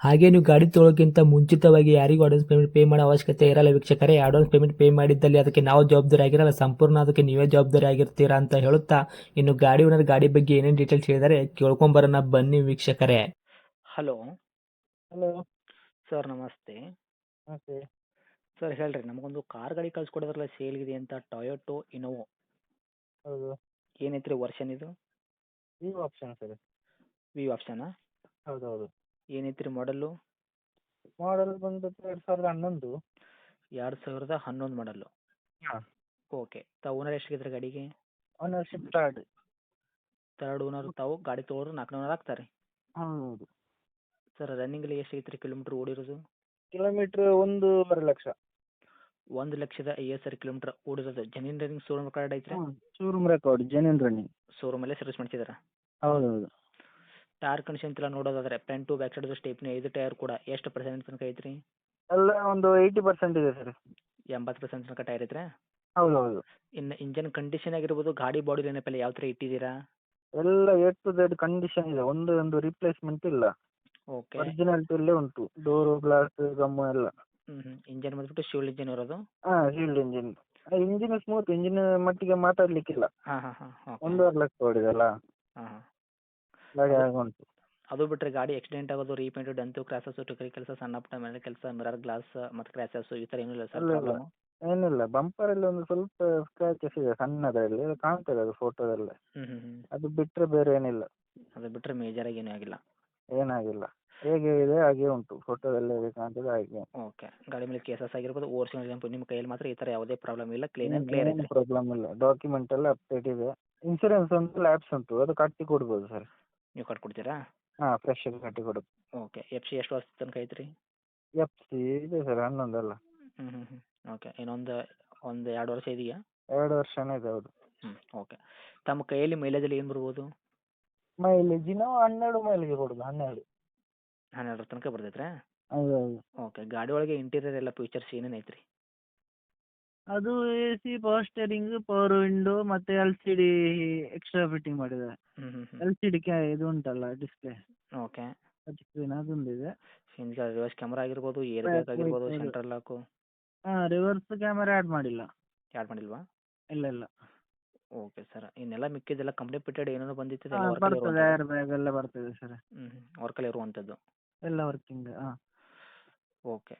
ಹಾಗೆ ನೀವು ಗಾಡಿ ತೊಳೋಕ್ಕಿಂತ ಮುಂಚಿತವಾಗಿ ಯಾರಿಗೂ ಅಡ್ವಾನ್ಸ್ ಪೇಮೆಂಟ್ ಪೇ ಮಾಡೋ ಅವಶ್ಯಕತೆ ಇರಲ್ಲ ವೀಕ್ಷಕರೇ. ಅಡ್ವಾನ್ಸ್ ಪೇಮೆಂಟ್ ಪೇ ಮಾಡಿದ್ದಲ್ಲಿ ಅದಕ್ಕೆ ನಾವು ಜವಾಬ್ದಾರಿ ಆಗಿರಲ್ಲ. ಸಂಪೂರ್ಣ ಅದಕ್ಕೆ ನೀವೇ ಜವಾಬ್ದಾರಿ ಆಗಿರ್ತೀರಾ ಅಂತ ಹೇಳುತ್ತಾ ಇನ್ನು ಗಾಡಿ ಓನರ್ ಗಾಡಿ ಬಗ್ಗೆ ಏನೇನು ಡೀಟೇಲ್ಸ್ ಹೇಳಿದರೆ ಕೇಳ್ಕೊಂಬರೋಣ ಬನ್ನಿ ವೀಕ್ಷಕರೇ. ಹಲೋ ಹಲೋ ಸರ್ ನಮಸ್ತೆ. ನಮಸ್ತೆ. ಸರ್ ಹೇಳ್ರಿ ನಮಗೊಂದು ಕಾರ್ ಗಾಡಿ ಕಳ್ಸಿಕೊಡೋದ್ರಲ್ಲ ಇದೆ ಅಂತ ಟೊಯೋಟೊ ಇನೋವೋ ಹೌದು. ಏನೈತ್ರಿ ವರ್ಷನ್ ಇದು? ವಿವ್ ಆಪ್ಷನ್ ಸರ್ ವಿ ಆಪ್ಷನಾ ಹೌದು ಹೌದು. ಏನೈತ್ರಿ ಮಾಡಲ್ಲು ಮಾಡೆಲ್ ಬಂದ್ಬಿಟ್ಟು ಎರಡು ಸಾವಿರದ ಹನ್ನೊಂದು. ಎರಡು ಸಾವಿರದ ಹನ್ನೊಂದು ಮಾಡಲ್ಲು ಹಾಂ. ಓಕೆ ತಾವು ಓನರ್ ಎಷ್ಟಿದ್ರೆ ಗಾಡಿಗೆ? ಓನರ್ಶಿಪ್ ಕಾರ್ಡ್ ತರ್ಡ್ ಓನರ್ ತಾವು ಗಾಡಿ ತೊಗೊಳೋರು ನಾಲ್ಕು ಓನರ್ ಆಗ್ತಾರೆ. ಹೌದು ಸರ್ ರನ್ನಿಂಗಲ್ಲಿ ಎಷ್ಟು ಐತ್ರಿ ಕಿಲೋಮೀಟ್ರ್ ಓಡಿರೋದು? ಕಿಲೋಮೀಟ್ರ್ ಒಂದೂವರೆ ಲಕ್ಷ. ಒಂದು ಲಕ್ಷದ ಐವತ್ತು ಸಾವಿರ ಕಿಲೋಮೀಟ್ರ್ ಓಡಿರೋದು. ಜನಿನ್ ರನ್ನಿಂಗ್ ಶೋರೂಮ್ ಕಾರ್ಡ್ ಐತ್ರಿ? ಶೋರೂಮ್ ರೆಕಾರ್ಡ್ ಜೆನ್ಯೂನ್ ರನ್ನಿಂಗ್ ಶೋರೂಮಲ್ಲೇ ಸರ್ವಿಸ್ ಮಾಡ್ಸಿದಾರ ಹೌದು ಹೌದು ಟೈರ್ ಕಂಡೀಷನ್ ಎಲ್ಲ ನೋಡೋದಾದ್ರೆ front to back side stepney ಐದು ಟೈರ್ ಕೂಡ ಎಷ್ಟು ಪರ್ಸೆಂಟ್ ತನಕ ಐತ್ರಿ? ಎಲ್ಲ ಒಂದು ಏಯ್ಟಿ ಪರ್ಸೆಂಟ್ ಇದೆ ಸರ್. ಎಂಬತ್ತು ಪರ್ಸೆಂಟ್ ತನಕ ಟೈರ್ ಇದ್ರೆ ಹೌದು ಹೌದು ಇನ್ನು ಇಂಜನ್ ಕಂಡೀಷನ್ ಆಗಿರ್ಬೋದು ಗಾಡಿ ಬಾಡಿ ಲೈನಪ್ಪಲ್ಲಿ ಯಾವ ಥರ ಇಟ್ಟಿದ್ದೀರಾ? ಎಲ್ಲ ಎ ಟು ಝೆಡ್ ಕಂಡೀಷನ್ ಇದೆ ಒಂದು ಒಂದು ರಿಪ್ಲೇಸ್ಮೆಂಟ್ ಇಲ್ಲ. ಓಕೆ ಒರಿಜಿನಾಲಿಟಿಯಲ್ಲೇ ಉಂಟು ಡೋರು ಗ್ಲಾಸ್ ಗಮ್ಮು ಎಲ್ಲ. ಹ್ಞೂ ಇಂಜನ್ ಬಂದ್ಬಿಟ್ಟು ಶಿವಲ್ ಇಂಜನ್ ಇರೋದು? ಹಾಂ shield engine engine smooth engine ಮಟ್ಟಿಗೆ ಮಾತಾಡ್ಲಿಕ್ಕಿಲ್ಲ. ಹಾಂ ಹಾಂ ಹಾಂ ಒಂದೂವರೆ ಲಕ್ಷ ಹೊಡಿದಲ್ಲ. ಹಾಂ. ಅದು ಬಿಟ್ರೆ ಗಾಡಿ ಆಕ್ಸಿಡೆಂಟ್ ಆಗೋದು ರೀಪೇಂಟ್ ಡಂತು ಕ್ರಾಸಸ್ ಟುಕರಿ ಕೆಲಸ ಸಣ್ಣ ಪುಟ್ಟ ಮೇಲೆ ಕೆಲಸ ಮಿರರ್ ಗ್ಲಾಸ್ ಮತ್ತೆ ಕ್ರಾಸಸ್ ಈ ಥರ ಏನೂ ಇಲ್ಲ ಸರ್ ಇಲ್ಲ, ಇಲ್ಲ. ಅಲ್ಲಿ ಏನಿಲ್ಲ. ಒಂದು ಸ್ವಲ್ಪ ಸ್ಕ್ರಾಚಸ್ ಇದೆ ಸಣ್ಣದರಲ್ಲಿ. ಅದು ಕಾಣ್ತದೆ ಅದು ಫೋಟೋದಲ್ಲಿ ಹ್ಞೂ ಹ್ಞೂ ಹ್ಞೂ ಅದು ಬಿಟ್ರೆ ಬೇರೆ ಏನಿಲ್ಲ. ಅದು ಬಿಟ್ರೆ ಮೇಜರ್ ಏನೂ ಆಗಿಲ್ಲ. ಏನಾಗಿಲ್ಲ. ಹೇಗೆ ಇದೆ ಹಾಗೆ ಉಂಟು. ಫೋಟೋದಲ್ಲಿ ಹೇಗೆ ಕಾಣ್ತದೆ ಹಾಗೆ. ಓಕೆ ಗಾಡಿ ಮೇಲೆ ಕೇಸಸ್ ಆಗಿರ್ಬೋದು ಓವರ್ಸಿನ ಜಂಪು ನಿಮ್ಮ ಕೈಯಲ್ಲಿ ಮಾತ್ರ ಈ ತರ ಯಾವುದೇ ಪ್ರಾಬ್ಲಮ್ ಇಲ್ಲ. ಕ್ಲೀನ್ ಕ್ಲಿಯರ್ ಐತೆ ಪ್ರಾಬ್ಲಮ್ ಇಲ್ಲ. ಡಾಕ್ಯುಮೆಂಟ್ ಎಲ್ಲ ಅಪ್ಡೇಟ್ ಇದೆ. ಇನ್ಸೂರೆನ್ಸ್ ಒಂದು ಲ್ಯಾಬ್ಸ್ ಉಂಟು. ಅದು ಕಟ್ಟಿ ಕೊಡ್ಬೋದು ಸರ್. ನೀವು ಕಟ್ಕೊಡ್ತೀರಾ ಹಾಂ ಫ್ರೆಶ್ ಕಟ್ಟಿ ಕೊಡೋದು. ಓಕೆ ಎಫ್ ಸಿ ಎಷ್ಟು ವರ್ಷ ತನಕ ಐತ್ರಿ? ಎಫ್ ಸಿ ಇದೆ ಸರ್ ಹನ್ನೊಂದಲ್ಲ. ಹ್ಞೂ ಹ್ಞೂ ಹ್ಞೂ ಓಕೆ ಇನ್ನೊಂದು ಒಂದು ಎರಡು ವರ್ಷ ಇದೆಯಾ? ಎರಡು ವರ್ಷನೇ ಇದೆ ಹೌದು. ಹ್ಞೂ ಓಕೆ ತಮ್ಮ ಕೈಯಲ್ಲಿ ಮೈಲೇಜಲ್ಲಿ ಏನು ಬರ್ಬೋದು? ಮೈಲೇಜಿನ ಹನ್ನೆರಡು ಮೈಲೇಜ್ ಕೊಡೋದು ಹನ್ನೆರಡು. ಹನ್ನೆರಡರ ತನಕ ಬರ್ತೈತ್ರಾ? ಹೌದು ಹೌದು. ಓಕೆ ಗಾಡಿ ಒಳಗೆ ಇಂಟೀರಿಯರ್ ಎಲ್ಲ ಫೀಚರ್ಸ್ ಏನೇನು ಐತ್ರಿ? ಅದು A C power steering power window ಮತ್ತೆ L C D extra fitting ಮಾಡಿದ್ದಾರೆ. ಎಲ್ ಸಿ ಡಿ ಕ್ಯಾ ಇದು ಉಂಟಲ್ಲ ಡಿಸ್ಪ್ಲೇ ಓಕೆ. ಟಚ್ ಸ್ಕ್ರೀನ್ ಅದೊಂದಿದೆ ಹಿಂದೆ ರಿವರ್ಸ್ ಕ್ಯಾಮ್ರಾ ಆಗಿರ್ಬೋದು ಏರ್ ಬ್ಯಾಗ್ ಆಗಿರ್ಬೋದು. ಸೆಂಟ್ರಲ್ ಲಾಕು ಹಾಂ ರಿವರ್ಸ್ ಕ್ಯಾಮರಾ ಆ್ಯಡ್ ಮಾಡಿಲ್ಲ. ಆ್ಯಡ್ ಮಾಡಿಲ್ವಾ? ಇಲ್ಲ ಇಲ್ಲ. ಓಕೆ ಸರ್ ಇನ್ನೆಲ್ಲ ಮಿಕ್ಕಿದೆಲ್ಲ ಕಂಪ್ನಿ ಫಿಟೆಡ್ ಏನೇನೋ ಬಂದಿತ್ತು ಬರ್ತದೆ ಏರ್ ಬ್ಯಾಗ್ ಎಲ್ಲ ಬರ್ತದೆ ಸರ್. ಹ್ಞೂ ವರ್ಕಲ್ಲಿ ಇರುವಂಥದ್ದು ಎಲ್ಲ ವರ್ಕಿಂಗ್ ಹಾಂ. ಓಕೆ.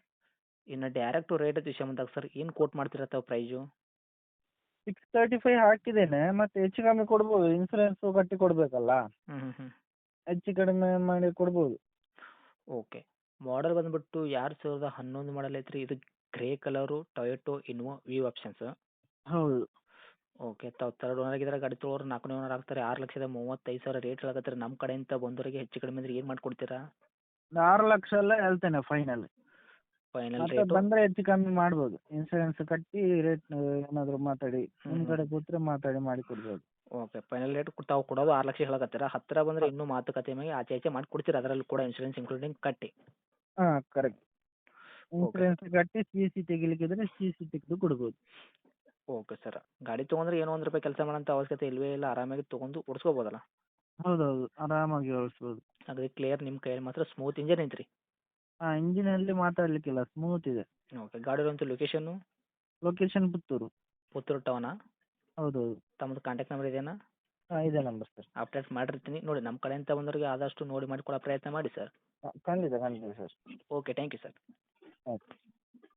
ಇನ್ನು ಡೈರೆಕ್ಟ್ ರೇಟ್ ವಿಷಯ ಬಂದಾಗ ಸರ್ ಏನು ಕೋಟ್ ಮಾಡ್ತೀರಾ ತಾವು ಪ್ರೈಸು ಸಿಕ್ಸ್ ತರ್ಟಿ ಫೈವ್ ಹಾಕಿದ್ದೇನೆ ಮತ್ತೆ ಹೆಚ್ಚು ಕಮ್ಮಿ ಕೊಡ್ಬೋದು. ಇನ್ಸೂರೆನ್ಸು ಕಟ್ಟಿ ಕೊಡಬೇಕಲ್ಲ? ಹ್ಞೂ ಹ್ಞೂ ಹ್ಞೂ ಹೆಚ್ಚು ಕಡಿಮೆ ಮಾಡಿ ಕೊಡ್ಬೋದು. ಓಕೆ ಮಾಡಲ್ ಬಂದ್ಬಿಟ್ಟು ಎರಡು ಸಾವಿರದ ಹನ್ನೊಂದು ಮಾಡಲ್ ಐತ್ರಿ? ಇದು grey colour Toyota Innova V options ಹೌದು. ಓಕೆ ತಾವು ತರ್ಡ್ ಓನರ್ ಆಗಿದ್ರೆ ಗಾಡಿ ತೊಗೊಳೋರು ನಾಲ್ಕನೇ ಓನರ್ ಆಗ್ತಾರೆ. ಆರು ಲಕ್ಷದ ಮೂವತ್ತೈದು ಸಾವಿರ ರೇಟ್ ಹೇಳಕತ್ತಾರೆ ನಮ್ಮ ಕಡೆಯಿಂದ ಬಂದವರಿಗೆ ಹೆಚ್ಚು ಕಡಿಮೆ ಅಂದ್ರೆ ಏನು ಮಾಡಿಕೊಡ್ತೀರಾ? ಒಂದು ಆರು ಲಕ್ಷ ಎಲ್ಲ ಹೇಳ್ತೇನೆ ಫೈನಲ್ ಫೈನಲ್ ರೇಟ್ ಬಂದ್ರೆ ಹೆಚ್ಚು ಕಮ್ಮಿ ಮಾಡ್ಬೋದು. ಇನ್ಸೂರೆನ್ಸ್ ಕಟ್ಟಿ ರೇಟ್ ಏನಾದ್ರು ಮಾತಾಡಿ ನಿಮ್. ಕಡೆ ಕೂತ್ರೆ ಮಾತಾಡಿ ಮಾಡಿ ಕೊಡ್ಬೋದು. ಓಕೆ ಫೈನಲ್ ರೇಟ್ ತಾವು ಕೊಡೋದು ಆರು ಲಕ್ಷ ಹೇಳಕತ್ತೀರ? ಹತ್ತಿರ ಬಂದ್ರೆ ಇನ್ನೂ ಮಾತುಕತೆ ಮೇಲೆ ಆಚೆ ಆಚೆ ಮಾಡಿ ಕೊಡ್ತೀರಾ? ಅದರಲ್ಲಿ ಕೂಡ ಇನ್ಶೂರೆನ್ಸ್ ಇನ್ಕ್ಲೂಡಿಂಗ್ ಕಟ್ಟಿ. ಹಾ ಕರೆಕ್ಟ್ ಇನ್ಸೂರೆನ್ಸ್ ಕಟ್ಟಿ ಸಿ ಸಿ ತೆಗಿಲಿಕ್ಕಿದ್ರೆ ಸಿ ಸಿ ತೆಗೆದು ಕೊಡ್ಬೋದು. ಓಕೆ ಸರ್ ಗಾಡಿ ತೊಗೊಂಡ್ರೆ ಏನೋ ಒಂದು ರೂಪಾಯಿ ಕೆಲಸ ಮಾಡೋಂಥ ಅವಶ್ಯಕತೆ ಇಲ್ವೇ ಇಲ್ಲ ಆರಾಮಾಗಿ ತೊಗೊಂಡು ಓಡಿಸ್ಕೋಬೋದಲ್ಲ? ಹೌದೌದು ಆರಾಮಾಗಿ ಓಡಿಸ್ಬೋದು. ಅದೇ ಕ್ಲಿಯರ್ ನಿಮ್ಮ ಕೈಯಲ್ಲಿ ಮಾತ್ರ ಸ್ಮೂತ್ ಇಂಜನ್ ಐತ್ರಿ. ಹಾಂ ಇಂಜಿನಲ್ಲಿ ಮಾತಾಡಲಿಕ್ಕಿಲ್ಲ ಸ್ಮೂತ್ ಇದೆ. ಓಕೆ ಗಾಡಿರೋಂಥ ಲೊಕೇಶನ್ನು ಲೊಕೇಶನ್ ಪುತ್ತೂರು. ಪುತ್ತೂರು ಟೌನಾ ಹೌದು ತಮ್ಮದು ಕಾಂಟ್ಯಾಕ್ಟ್ ನಂಬರ್ ಇದೆಯಾ? ಹಾಂ ಇದೆ ನಂಬರ್ ಸರ್ ಅಪ್ಡೇಟ್ ಮಾಡಿರ್ತೀನಿ. ನೋಡಿ ನಮ್ಮ ಕಡೆಯಿಂದ ಬಂದವರಿಗೆ ಆದಷ್ಟು ನೋಡಿ ಮಾಡಿಕೊಡೋ ಪ್ರಯತ್ನ ಮಾಡಿ ಸರ್ ಖಂಡಿತ ಖಂಡಿತ sir okay thank you sir okay